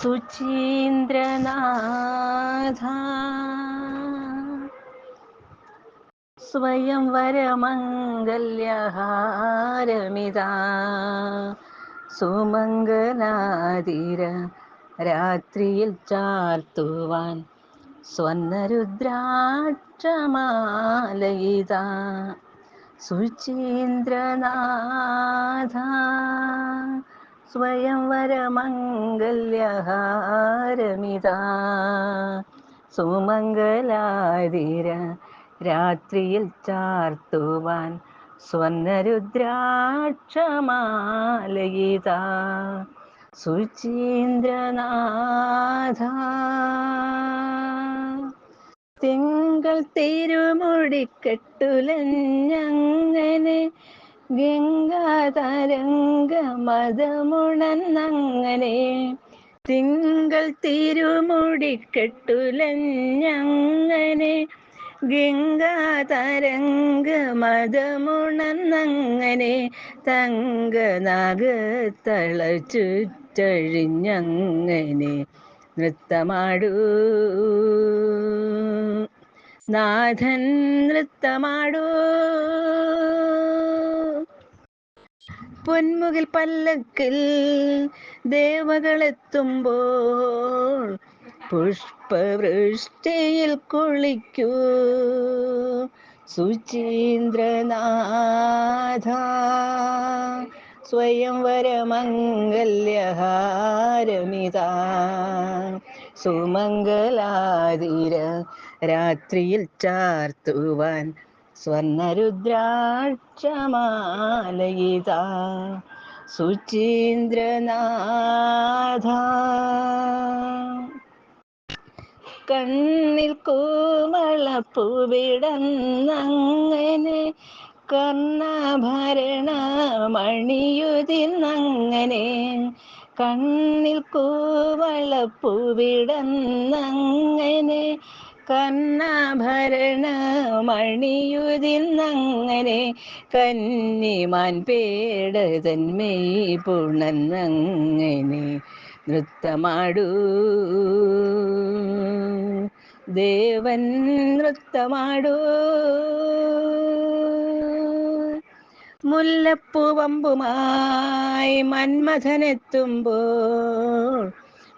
സുചീന്ദ്രനാഥ സ്വയം വരമംഗല്യഹാരമിതാ സുമംഗലാതിര രാത്രിയിൽ ചാർത്തുവാൻ സ്വർണരുദ്രാക്ഷമാലയിത സുചീന്ദ്രനാഥ। സ്വയം വരമംഗല്യഹാരമിതാ സുമംഗലാതിര രാത്രിയിൽ ചാർത്തുവാൻ സ്വർണരുദ്രാക്ഷമാലയിത സുചീന്ദ്രനാഥ. തിങ്കൾ തിരുമുടിക്കെട്ടുലഞ്ഞങ്ങനെ ഗംഗാതരംഗ മതമുണന്നങ്ങനെ തിങ്കൾ തിരുമുടിക്കെട്ടുലഞ്ഞങ്ങനെ ഗംഗാതരംഗമതമുണന്നങ്ങനെ തങ്കനാഗത്തള ചുറ്റഴിഞ്ഞങ്ങനെ നൃത്തമാടൂ. നാഥൻ നൃത്തമാടൂ. പൊന്മുകിൽ പല്ലക്കിൽ ദേവകളെത്തുമ്പോൾ പുഷ്പവൃഷ്ടിയിൽ കുളിക്കൂ. സുചീന്ദ്രനാഥ സ്വയം വരമംഗല്യഹാരമിതാ സുമംഗലാതിര രാത്രിയിൽ ചാർത്തുവാൻ സ്വർണരുദ്രാക്ഷമാലയിതാ സുചീന്ദ്രനാഥ. കണ്ണിൽ കൂമളപ്പുവിടന്നങ്ങനെ കർണഭരണ മണിയുതിന്നങ്ങനെ കണ്ണിൽ കൂവളപ്പൂവിടന്നങ്ങനെ കർണാഭരണമണിയുതിന്നങ്ങനെ കന്നിമാൻ പേടതന്മേയ് പുണന്നങ്ങനെ നൃത്തമാടൂ. ദേവൻ നൃത്തമാടൂ. മുല്ലപ്പൂവമ്പുമായി മന്മഥനെത്തുമ്പോൾ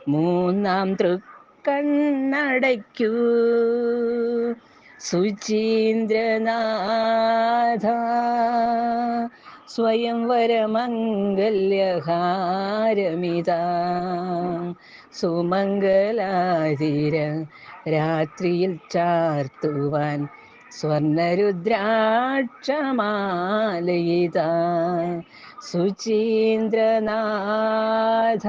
മൂന്നാം തൃക്കണ്ണടയ്ക്കൂ സുചീന്ദ്രനാഥ സ്വയം വരമംഗല്യഹാരമിതാ. സുമംഗലാതിര രാത്രിയിൽ ചാർത്തുവാൻ സ്വർണരുദ്രാക്ഷമാലയിത. സുചീന്ദ്രനാഥ.